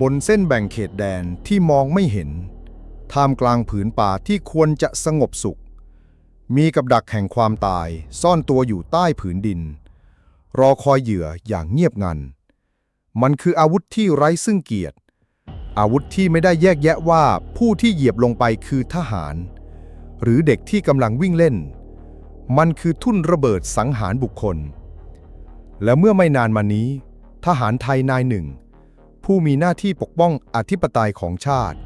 บนเส้นแบ่งเขตแดนที่มองไม่เห็น ท่ามกลางผืนป่าที่ควรจะสงบสุข มีกับดักแห่งความตายซ่อนตัวอยู่ใต้ผืนดิน รอคอยเหยื่ออย่างเงียบงัน มันคืออาวุธที่ไร้ซึ่งเกียรติ อาวุธที่ไม่ได้แยกแยะว่าผู้ที่เหยียบลงไปคือทหาร หรือเด็กที่กำลังวิ่งเล่น มันคือทุ่นระเบิดสังหารบุคคล และเมื่อไม่นานมานี้ ทหารไทยนายหนึ่ง ผู้มีหน้าที่ปกป้องอธิปไตยของชาติ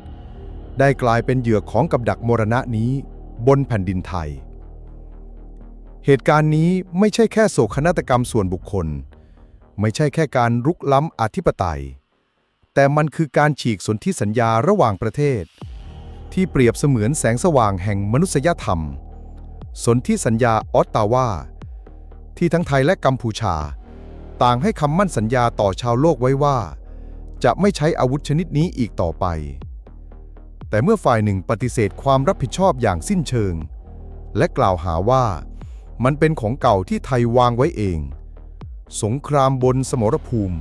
ได้กลายเป็นเหยื่อของกับดักมรณะนี้ บนแผ่นดินไทย เหตุการณ์นี้ไม่ใช่แค่โศกนาฏกรรมส่วนบุคคล ไม่ใช่แค่การรุกล้ำอธิปไตย แต่มันคือการฉีกสนธิสัญญาระหว่างประเทศ ที่เปรียบเสมือนแสงสว่างแห่งมนุษยธรรม สนธิสัญญาออตตาวาที่ทั้งไทยและกัมพูชา ต่างให้คำมั่นสัญญาต่อชาวโลกไว้ว่า จะไม่ใช้อาวุธชนิดนี้อีกต่อไป แต่เมื่อฝ่ายหนึ่งปฏิเสธความรับผิดชอบอย่างสิ้นเชิง และกล่าวหาว่ามันเป็นของเก่าที่ไทยวางไว้เอง สงครามบนสมรภูมิ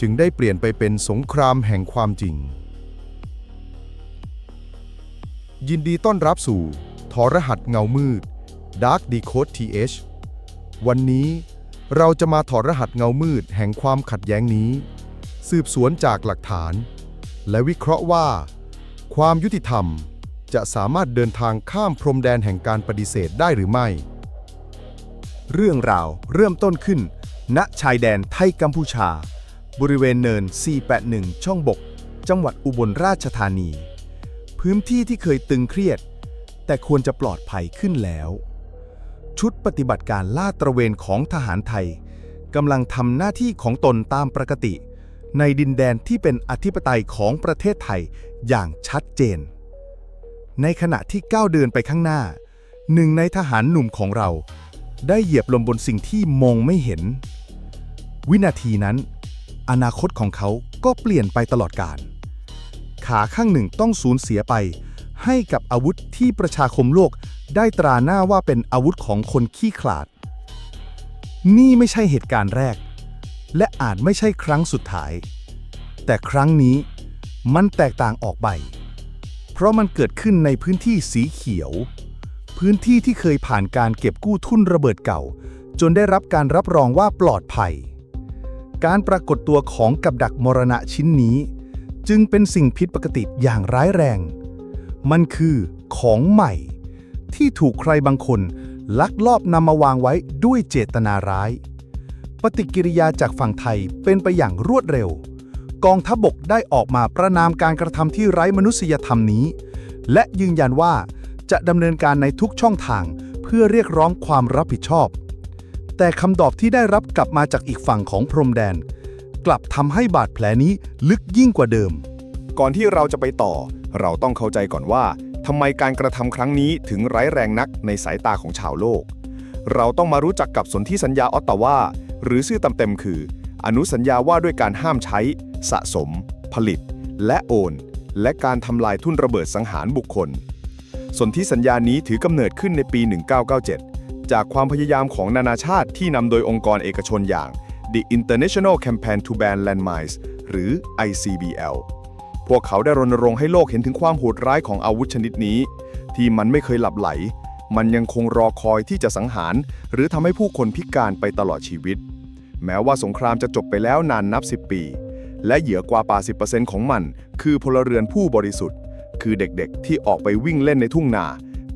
จึงได้เปลี่ยนไปเป็นสงครามแห่งความจริง ยินดีต้อนรับสู่ทอรหัสเงามืด Dark Decode TH วันนี้เราจะมาถอดรหัสเงามืดแห่งความขัดแย้งนี้ สืบสวนจากหลักฐาน และวิเคราะห์ว่า ความยุติธรรมจะสามารถเดินทางข้ามพรมแดนแห่งการปฏิเสธได้หรือไม่ เรื่องราวเริ่มต้นขึ้น ณชายแดนไทยกัมพูชา บริเวณเนิน 481 ช่องบก จังหวัดอุบลราชธานี พื้นที่ที่เคยตึงเครียด แต่ควรจะปลอดภัยขึ้นแล้ว ชุดปฏิบัติการลาดตระเวนของทหารไทยกำลังทำหน้าที่ของตนตามปกติ ในดินแดนที่เป็นอธิปไตยของประเทศไทยอย่างชัดเจน ในขณะที่ก้าวเดินไปข้างหน้า หนึ่งในทหารหนุ่มของเรา ได้เหยียบลงบนสิ่งที่มองไม่เห็น วินาทีนั้น อนาคตของเขาก็เปลี่ยนไปตลอดกาลขาข้างหนึ่งต้องสูญเสียไป ให้กับอาวุธที่ประชาคมโลกได้ตราหน้าว่าเป็นอาวุธของคนขี้ขลาด นี่ไม่ใช่เหตุการณ์แรก และอาจไม่ใช่ครั้งสุดท้าย แต่ครั้งนี้มันแตกต่างออกไป เพราะมันเกิดขึ้นในพื้นที่สีเขียว พื้นที่ที่เคยผ่านการเก็บกู้ทุ่นระเบิดเก่า จนได้รับการรับรองว่าปลอดภัย การปรากฏตัวของกับดักมรณะชิ้นนี้ จึงเป็นสิ่งผิดปกติอย่างร้ายแรง มันคือของใหม่ ที่ถูกใครบางคนลักลอบนำมาวางไว้ด้วยเจตนาร้าย ปฏิกิริยาจากฝั่งไทยเป็นไปอย่างรวดเร็ว กองทัพบกได้ออกมาประนามการกระทำที่ไร้มนุษยธรรมนี้ และยืนยันว่าจะดำเนินการในทุกช่องทางเพื่อเรียกร้องความรับผิดชอบ แต่คำตอบที่ได้รับกลับมาจากอีกฝั่งของพรมแดน กลับทำให้บาดแผลนี้ลึกยิ่งกว่าเดิม ก่อนที่เราจะไปต่อ เราต้องเข้าใจก่อนว่าทำไมการกระทำครั้งนี้ถึงร้ายแรงนักในสายตาของชาวโลก เราต้องมารู้จักกับสนธิสัญญาออตตาวา หรือชื่อตำเต็มคือ อนุสัญญาว่าด้วยการห้ามใช้ สะสม ผลิต และโอน และการทำลายทุ่นระเบิดสังหารบุคคลสนธิสัญญานี้ถือกำเนิดขึ้นในปี 1997 จากความพยายามของนานาชาติที่นำโดยองค์กรเอกชนอย่าง The International Campaign to Ban Landmines หรือ ICBL พวกเขาได้รณรงค์ให้โลกเห็นถึงความโหดร้ายของอาวุธชนิดนี้ ที่มันไม่เคยหลับไหล มันยังคงรอคอยที่จะสังหาร หรือทำให้ผู้คนพิการไปตลอดชีวิต แม้ว่าสงครามจะจบไปแล้วนานนับ 10 ปี และเหยื่อกว่า80%ของมัน คือพลเรือนผู้บริสุทธิ์ คือเด็กๆที่ออกไปวิ่งเล่นในทุ่งนา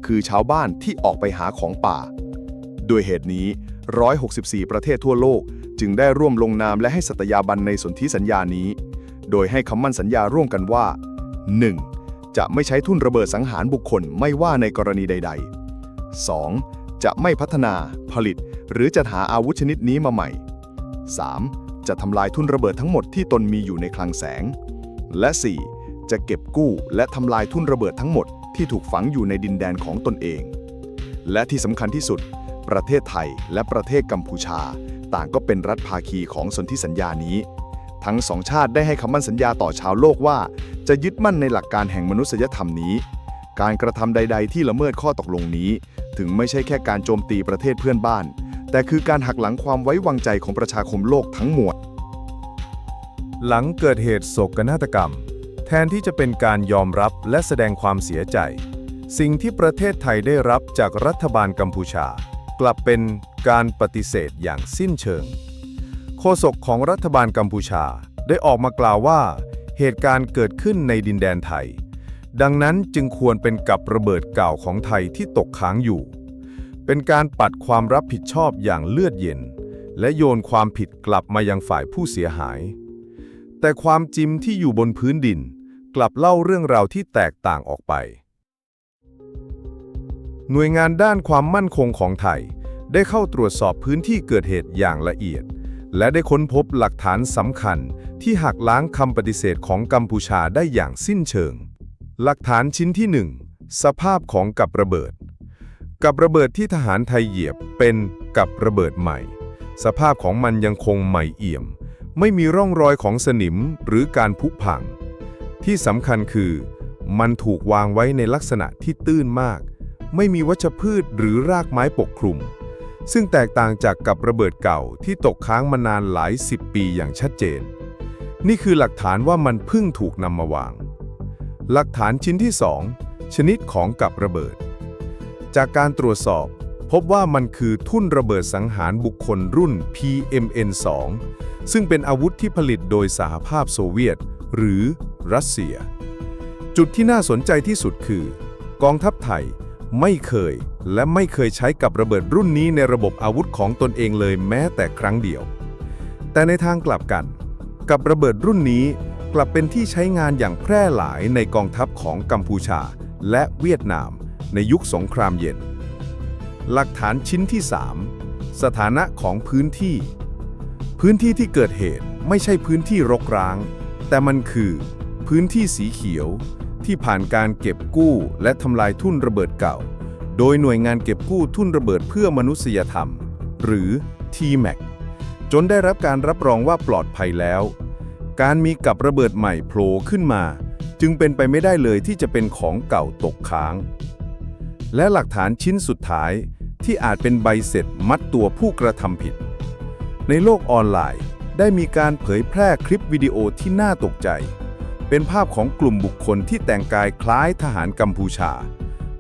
คือชาวบ้านที่ออกไปหาของป่า ด้วยเหตุนี้ 164 ประเทศทั่วโลก จึงได้ร่วมลงนามและให้สัตยาบันในสนธิสัญญานี้ โดยให้คำมั่นสัญญาร่วมกันว่า 1. จะไม่ใช้ทุ่นระเบิดสังหารบุคคลไม่ว่าในกรณีใด ๆ 2. จะไม่พัฒนา ผลิต หรือจัดหาอาวุธชนิดนี้มาใหม่ 3. จะทำลายทุนระเบิดทั้งหมดที่ตนมีอยู่ในคลังแสง และ 4. จะเก็บกู้และทำลายทุนระเบิดทั้งหมดที่ถูกฝังอยู่ในดินแดนของตนเอง และที่สำคัญที่สุด ประเทศไทยและประเทศกัมพูชา ต่างก็เป็นรัฐภาคีของสนธิสัญญานี้ ทั้งสองชาติได้ให้คำมั่นสัญญาต่อชาวโลกว่า จะยึดมั่นในหลักการแห่งมนุษยธรรมนี้ การกระทำใด ๆ ที่ละเมิดข้อตกลงนี้ ถึงไม่ใช่แค่การโจมตีประเทศเพื่อนบ้าน แต่คือการหักหลังความไว้วางใจของประชาคมโลกทั้งมวล หลังเกิดเหตุโศกนาฏกรรม แทนที่จะเป็นการยอมรับและแสดงความเสียใจ สิ่งที่ประเทศไทยได้รับจากรัฐบาลกัมพูชา กลับเป็นการปฏิเสธอย่างสิ้นเชิง โฆษกของรัฐบาลกัมพูชาได้ออกมากล่าวว่า เหตุการณ์เกิดขึ้นในดินแดนไทย ดังนั้นจึงควรเป็นกับระเบิดเก่าของไทยที่ตกค้างอยู่ เป็นการปัดความรับผิดชอบอย่างเลือดเย็น และโยนความผิดกลับมายังฝ่ายผู้เสียหาย แต่ความจริงที่อยู่บนพื้นดิน กลับเล่าเรื่องราวที่แตกต่างออกไป หน่วยงานด้านความมั่นคงของไทย ได้เข้าตรวจสอบพื้นที่เกิดเหตุอย่างละเอียด และได้ค้นพบหลักฐานสำคัญที่หักล้างคำปฏิเสธของกัมพูชาได้อย่างสิ้นเชิง หลักฐานชิ้นที่ 1 สภาพของกับระเบิด กับระเบิดที่ทหารไทยเหยียบเป็นกับระเบิดใหม่ สภาพของมันยังคงใหม่เอี่ยม ไม่มีร่องรอยของสนิมหรือการผุพัง ที่สำคัญคือ มันถูกวางไว้ในลักษณะที่ตื้นมาก ไม่มีวัชพืชหรือรากไม้ปกคลุม ซึ่งแตกต่างจากกับระเบิดเก่าที่ตกค้างมานานหลายสิบปีอย่างชัดเจน นี่คือหลักฐานว่ามันเพิ่งถูกนำมาวาง หลักฐานชิ้นที่ 2 ชนิดของกับระเบิด จากการตรวจสอบ พบว่ามันคือทุ่นระเบิดสังหารบุคคลรุ่น PMN-2 ซึ่งเป็นอาวุธที่ผลิตโดยสหภาพโซเวียต หรือรัสเซีย จุดที่น่าสนใจที่สุดคือ กองทัพไทยไม่เคยและไม่เคยใช้กับระเบิดรุ่นนี้ในระบบอาวุธของตนเองเลยแม้แต่ครั้งเดียว แต่ในทางกลับกัน กับระเบิดรุ่นนี้กลับเป็นที่ใช้งานอย่างแพร่หลายในกองทัพของกัมพูชาและเวียดนาม ในยุคสงครามเย็น หลักฐานชิ้นที่ 3 สถานะของพื้นที่ พื้นที่ที่เกิดเหตุไม่ใช่พื้นที่รกร้าง แต่มันคือ พื้นที่สีเขียว ที่ผ่านการเก็บกู้และทำลายทุ่นระเบิดเก่า โดยหน่วยงานเก็บกู้ทุ่นระเบิดเพื่อมนุษยธรรม หรือ TMAC จนได้รับการรับรองว่าปลอดภัยแล้ว การมีกับระเบิดใหม่โผล่ขึ้นมา จึงเป็นไปไม่ได้เลยที่จะเป็นของเก่าตกค้าง และหลักฐานชิ้นสุดท้ายที่อาจเป็นใบเสร็จมัดตัวผู้กระทำผิด ในโลกออนไลน์ ได้มีการเผยแพร่คลิปวิดีโอที่น่าตกใจ เป็นภาพของกลุ่มบุคคลที่แต่งกายคล้ายทหารกัมพูชา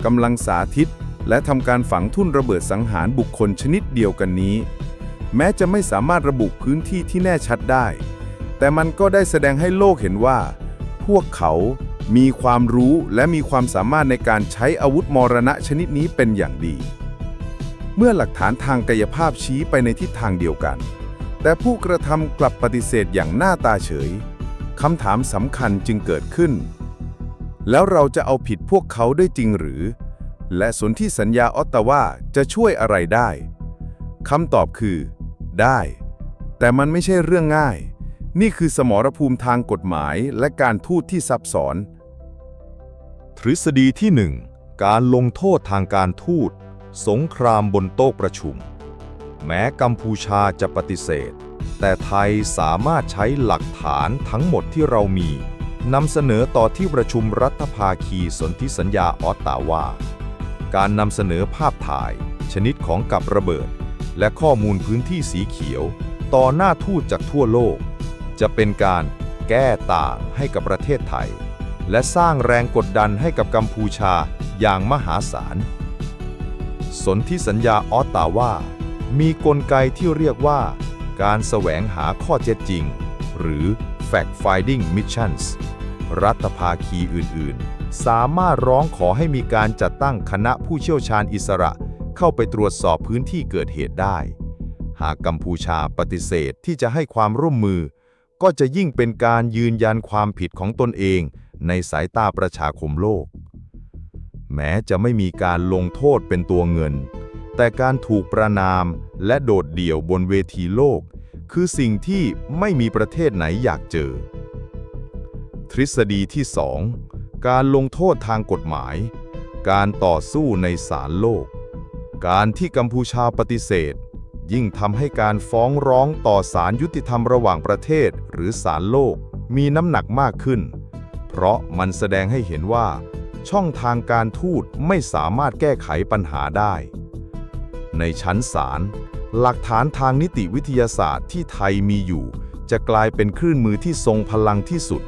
กำลังสาธิต และทำการฝังทุ่นระเบิดสังหารบุคคลชนิดเดียวกันนี้ แม้จะไม่สามารถระบุพื้นที่ที่แน่ชัดได้ แต่มันก็ได้แสดงให้โลกเห็นว่า พวกเขา มีความรู้และมีความสามารถในการใช้อาวุธมรณะชนิดนี้เป็นอย่างดี เมื่อหลักฐานทางกายภาพชี้ไปในทิศทางเดียวกัน แต่ผู้กระทำกลับปฏิเสธอย่างหน้าตาเฉยคำถามสำคัญจึงเกิดขึ้น แล้วเราจะเอาผิดพวกเขาได้จริงหรือ และสนธิสัญญาออตตาวาจะช่วยอะไรได้คำตอบคือ ได้ แต่มันไม่ใช่เรื่องง่าย นี่คือสมรภูมิทางกฎหมายและการทูตที่ซับซ้อน ทฤษฎีที่ 1 การลงโทษทางการทูต สงครามบนโต๊ะประชุม แม้กัมพูชาจะปฏิเสธ แต่ไทยสามารถใช้หลักฐานทั้งหมดที่เรามีนำเสนอต่อที่ประชุมรัฐภาคีสนธิสัญญาออตตาวา การนำเสนอภาพถ่าย ชนิดของกับระเบิด และข้อมูลพื้นที่สีเขียว ต่อหน้าทูตจากทั่วโลก จะเป็นการแก้ต่างให้กับประเทศไทย และสร้างแรงกดดันให้กับกัมพูชาอย่างมหาศาล สนธิสัญญาออตตาว่ามีกลไกที่เรียกว่า การแสวงหาข้อเท็จจริง หรือ fact-finding missions รัฐภาคีอื่นๆ สามารถร้องขอให้มีการจัดตั้งคณะผู้เชี่ยวชาญอิสระ เข้าไปตรวจสอบพื้นที่เกิดเหตุได้ หากกัมพูชาปฏิเสธที่จะให้ความร่วมมือ ก็จะยิ่งเป็นการยืนยันความผิดของตนเองในสายตาประชาคมโลก แม้จะไม่มีการลงโทษเป็นตัวเงิน แต่การถูกประนามและโดดเดี่ยวบนเวทีโลก คือสิ่งที่ไม่มีประเทศไหนอยากเจอ ทฤษฎีที่ 2 การลงโทษทางกฎหมาย การต่อสู้ในศาลโลก การที่กัมพูชาปฏิเสธยิ่งทำให้การฟ้องร้องต่อศาลยุติธรรมระหว่างประเทศ หรือศาลโลกมีน้ำหนักมากขึ้น เพราะมันแสดงให้เห็นว่า ช่องทางการทูตไม่สามารถแก้ไขปัญหาได้ ในชั้นศาลหลักฐานทางนิติวิทยาศาสตร์ที่ไทยมีอยู่ จะกลายเป็นคลื่นมือที่ทรงพลังที่สุด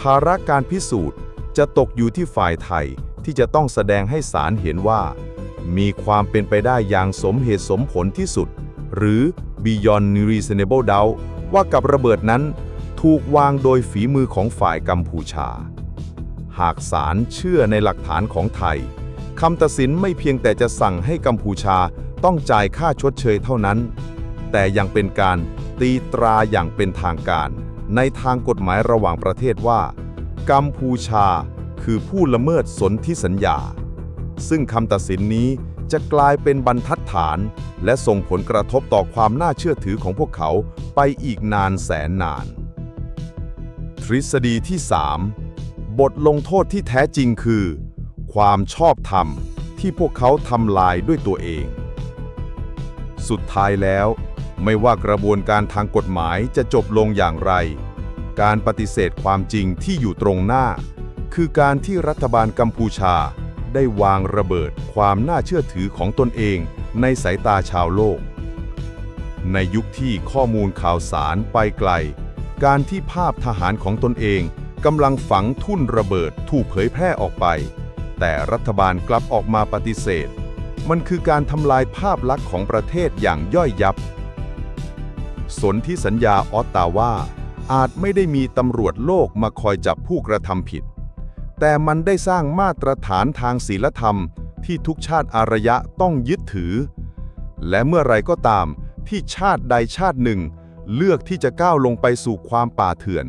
ภาระการพิสูจน์จะตกอยู่ที่ฝ่ายไทยที่จะต้องแสดงให้ศาลเห็นว่า มีความเป็นไปได้อย่างสมเหตุสมผลที่สุด หรือ beyond reasonable doubt ว่ากับระเบิดนั้นถูกวางโดยฝีมือของฝ่ายกัมพูชา หากศาลเชื่อในหลักฐานของไทยคำตัดสินไม่เพียงแต่จะสั่งให้กัมพูชาต้องจ่ายค่าชดเชยเท่านั้น แต่ยังเป็นการตีตราอย่างเป็นทางการ ในทางกฎหมายระหว่างประเทศว่า กัมพูชาคือผู้ละเมิดสนธิสัญญา ซึ่งคำตัดสินนี้จะกลายเป็นบรรทัดฐาน และส่งผลกระทบต่อความน่าเชื่อถือของพวกเขาไปอีกนานแสนนาน ทฤษฎีที่ 3 บทลงโทษที่แท้จริงคือ ความชอบธรรมที่พวกเขาทำลายด้วยตัวเอง สุดท้ายแล้ว ไม่ว่ากระบวนการทางกฎหมายจะจบลงอย่างไร การปฏิเสธความจริงที่อยู่ตรงหน้า คือการที่รัฐบาลกัมพูชาได้วางระเบิดความน่าเชื่อถือของตนเอง ในสายตาชาวโลก ในยุคที่ข้อมูลข่าวสารไปไกล การที่ภาพทหารของตนเองกำลังฝังทุ่นระเบิดถูกเผยแพร่ออกไป แต่รัฐบาลกลับออกมาปฏิเสธ มันคือการทำลายภาพลักษณ์ของประเทศอย่างย่อยยับ สนธิสัญญาออตตาวาอาจไม่ได้มีตำรวจโลกมาคอยจับผู้กระทำผิด แต่มันได้สร้างมาตรฐานทางศีลธรรม ที่ทุกชาติอารยะต้องยึดถือ และเมื่อไรก็ตามที่ชาติใดชาติหนึ่ง เลือกที่จะก้าวลงไปสู่ความป่าเถื่อน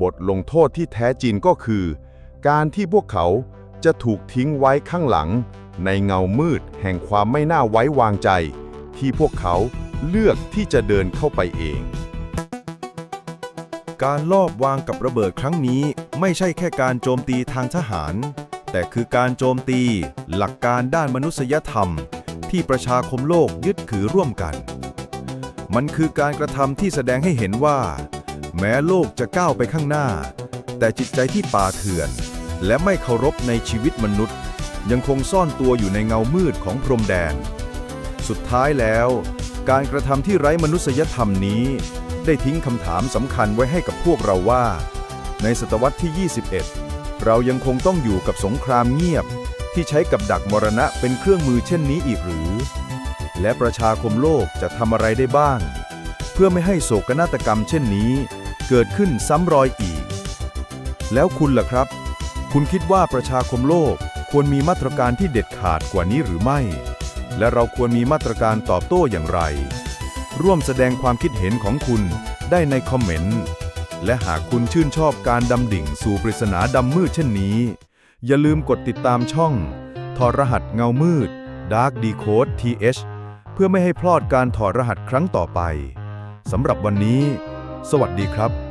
บทลงโทษที่แท้จริงก็คือ การที่พวกเขาจะถูกทิ้งไว้ข้างหลัง ในเงามืดแห่งความไม่น่าไว้วางใจ ที่พวกเขาเลือกที่จะเดินเข้าไปเอง การลอบวางกับระเบิดครั้งนี้ไม่ใช่แค่การโจมตีทางทหาร แต่คือการโจมตีหลักการด้านมนุษยธรรม ที่ประชาคมโลกยึดถือร่วมกัน มันคือการกระทำที่แสดงให้เห็นว่า แม้โลกจะก้าวไปข้างหน้า แต่จิตใจที่ป่าเถื่อน และไม่เคารพในชีวิตมนุษย์ ยังคงซ่อนตัวอยู่ในเงามืดของพรมแดน สุดท้ายแล้ว การกระทำที่ไร้มนุษยธรรมนี้ ได้ทิ้งคำถามสำคัญไว้ให้กับพวกเราว่า ในศตวรรษที่ 21 เรายังคงต้องอยู่กับสงครามเงียบ ที่ใช้กับดักมรณะเป็นเครื่องมือเช่นนี้อีกหรือ และประชาคมโลกจะทำอะไรได้บ้าง เพื่อไม่ให้โศกนาฏกรรมเช่นนี้ เกิดขึ้นซ้ำรอยอีก แล้วคุณล่ะครับ คุณคิดว่าประชาคมโลกควรมีมาตรการที่เด็ดขาดกว่านี้หรือไม่ และเราควรมีมาตรการตอบโต้อย่างไร ร่วมแสดงความคิดเห็นของคุณได้ในคอมเมนต์ และหากคุณชื่นชอบการดำดิ่งสู่ปริศนาดำมืดเช่นนี้ อย่าลืมกดติดตามช่องถอดรหัสเงามืด Dark Decode TH เพื่อไม่ให้พลาดการถอดรหัสครั้งต่อไป สำหรับวันนี้ สวัสดีครับ